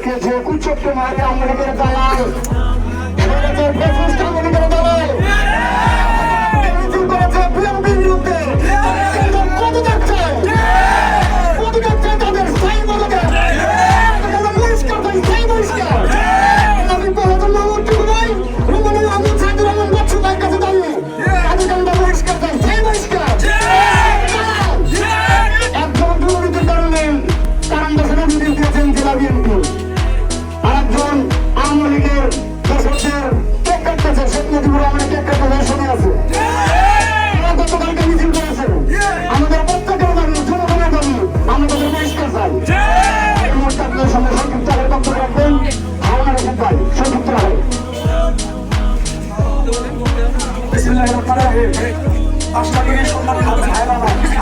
যে কুচক্র মারে আমাদের দালাল। সেটাকে ফেসবুক আমাদের দালাল।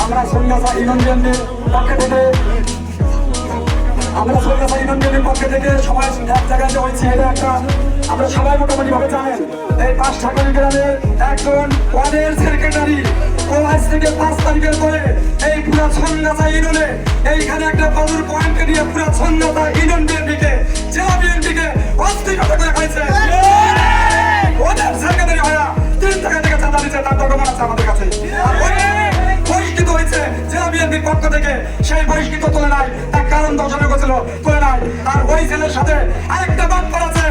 আমরা সন্ন্যাসা পক্ষে থেকে সবাই এক জায়গায় একটা আমরা সবাই মোটামুটি ভাবে জানেন এই পাঁচ গ্রামের একজন ওয়ার্ডের সেক্রেটারি আজ থেকে পাঁচ তারিখের পরে এই পুরা সন্ন্যাসা ইউনিয়নে এইখানে একটা বালুর পয়েন্টকে নিয়ে পুরা সন্ন্যাসা ইউনিয়ন বিএনপিকে বিএনপির পক্ষ থেকে সেই বহিষ্কৃত তুলে নাই তার কারণ দর্শনে গেছিল তুলে নাই আর ওই ছেলের সাথে আরেকটা বাপ্পার আছে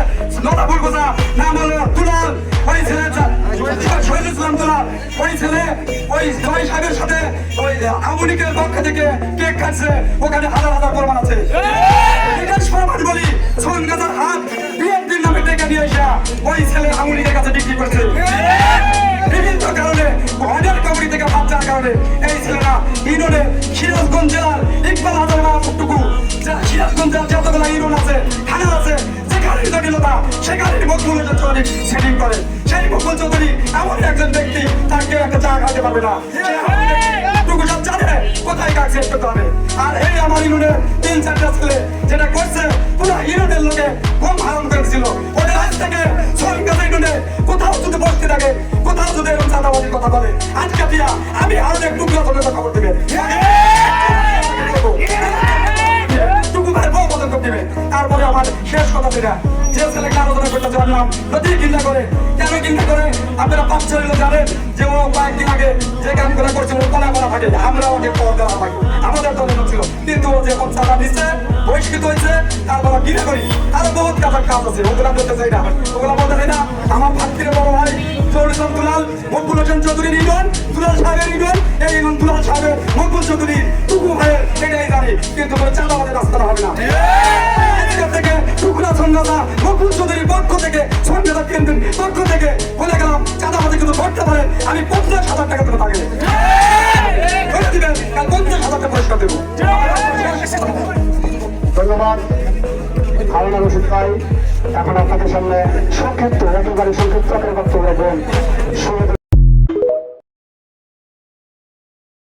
নটাপুর গোজা নাম হলো দুলাল। ওই ছেলে শহীদ ইসলাম দুলাল। ওই ছেলে, ওই জয় সাহেবের সাথে ওই পক্ষ থেকে কেক খাচ্ছে। ওখানে হাজার হাজার প্রমাণ আছে। বলি হাত বিএনপির নামে টেকে নিয়ে এসে ওই ছেলে আমনিকের কাছে বিক্রি করছে। ইউনিয়নে সিরাজগঞ্জ জেলার ইকবাল হাজার মাহমুদটুকু সিরাজগঞ্জ জেলার যতগুলো ইউনিয়ন আছে, থানা আছে যেখানে জটিলতা সেখানে মকবুল চৌধুরী সেটিং করে। সেই মকবুল চৌধুরী এমন একজন ব্যক্তি তাকে একটা চা খাতে পারবে না। কোথায় কাজ করতে হবে। আর এই আমার ইউনিয়নের তিন চারটা ছেলে যেটা শেষ কথা যেটা যে ছেলেকে আলোচনা করতে জানলাম যদি চিন্তা করে। কেন চিন্তা করে? আপনারা পাঁচ ছেলে জানেন যে ও কয়েকদিন আগে যে কাম করে করছে ও কলা করা থাকে আমরা ওকে পর দেওয়া থাকে আমাদের দলের ছিল। কিন্তু ও যে কোন চাঁদা দিচ্ছে বহিষ্কৃত হয়েছে তারপর কিনে করি। আরও বহুত কাজের কাজ আছে, ওগুলা বলতে চাই না। ওগুলা বলতে চাই না। আমার ভাতৃ বড় ভাই চৌর ইসলাম দুলাল, মকবুল হোসেন চৌধুরীর ইউনিয়ন দুলাল সাহেবের ইউনিয়ন এই ইউনিয়ন দুলাল সাহেবের, মকবুল চৌধুরী, টুকু ভাইয়ের, এটাই জানি। কিন্তু কোনো চাঁদা আমাদের রাস্তা হবে না। পক্ষ থেকে বলে গেলাম কিন্তু আমি পঞ্চাশ হাজার টাকা দিবেন, কাল পঞ্চাশ হাজার টাকা দেবো। ধন্যবাদ। হাওনা রশিদ ভাই এখন আপনাদের সামনে সংক্ষিপ্ত একেবারে সংক্ষিপ্ত বক্তব্য রাখবেন।